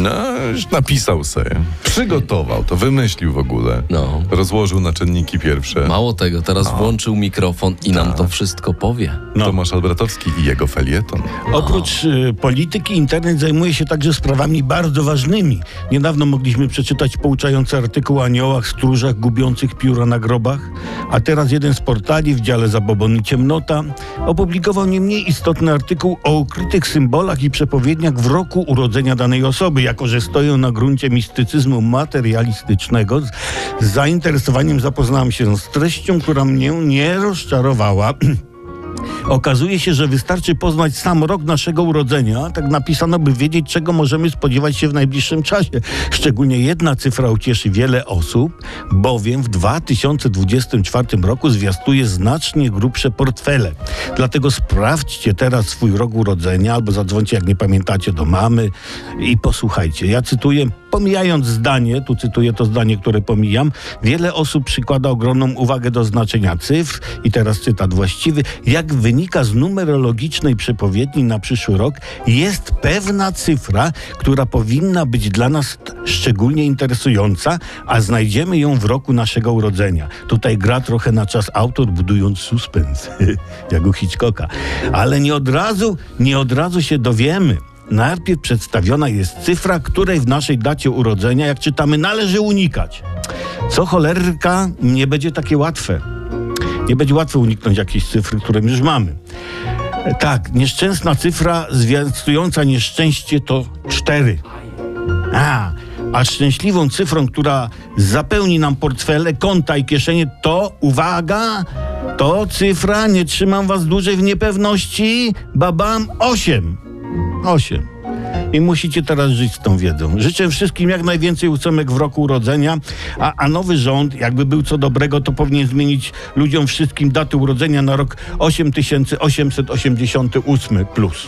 No, już napisał sobie. Przygotował to, wymyślił w ogóle. No. Rozłożył na czynniki pierwsze. Mało tego, teraz włączył mikrofon i nam to wszystko powie. No. Tomasz Albratowski i jego felieton. Oprócz y, polityki, internet zajmuje się także sprawami bardzo ważnymi. Niedawno mogliśmy przeczytać pouczający artykuł o aniołach, stróżach gubiących pióra na grobach, a teraz jeden z portali w dziale Zabobon i Ciemnota opublikował nie mniej istotny artykuł o ukrytych symbolach i przepowiedniach w roku urodzenia danej osoby, jako że stoją na gruncie mistycyzmu materialistycznego. Z zainteresowaniem zapoznałem się z treścią, która mnie nie rozczarowała. Okazuje się, że wystarczy poznać sam rok naszego urodzenia, tak napisano, by wiedzieć, czego możemy spodziewać się w najbliższym czasie. Szczególnie jedna cyfra ucieszy wiele osób, bowiem w 2024 roku zwiastuje znacznie grubsze portfele. Dlatego sprawdźcie teraz swój rok urodzenia albo zadzwońcie, jak nie pamiętacie, do mamy i posłuchajcie. Ja cytuję, pomijając zdanie, tu cytuję to zdanie, które pomijam, wiele osób przykłada ogromną uwagę do znaczenia cyfr i teraz cytat właściwy, jak wynika z numerologicznej przepowiedni na przyszły rok, jest pewna cyfra, która powinna być dla nas szczególnie interesująca, a znajdziemy ją w roku naszego urodzenia. Tutaj gra trochę na czas autor, budując suspens, jak u Hitchcocka. Ale nie od razu, nie od razu się dowiemy. Najpierw przedstawiona jest cyfra, której w naszej dacie urodzenia, jak czytamy, należy unikać. Co cholerka nie będzie takie łatwe. Nie będzie łatwo uniknąć jakiejś cyfry, którą już mamy. Tak, nieszczęsna cyfra zwiastująca nieszczęście to cztery. A, a szczęśliwą cyfrą, która zapełni nam portfele, konta i kieszenie, to uwaga, to cyfra, nie trzymam was dłużej w niepewności, babam, osiem. Osiem. I musicie teraz żyć z tą wiedzą. Życzę wszystkim jak najwięcej ósemek w roku urodzenia, a, a nowy rząd, jakby był co dobrego, to powinien zmienić ludziom wszystkim daty urodzenia na rok 8888 plus.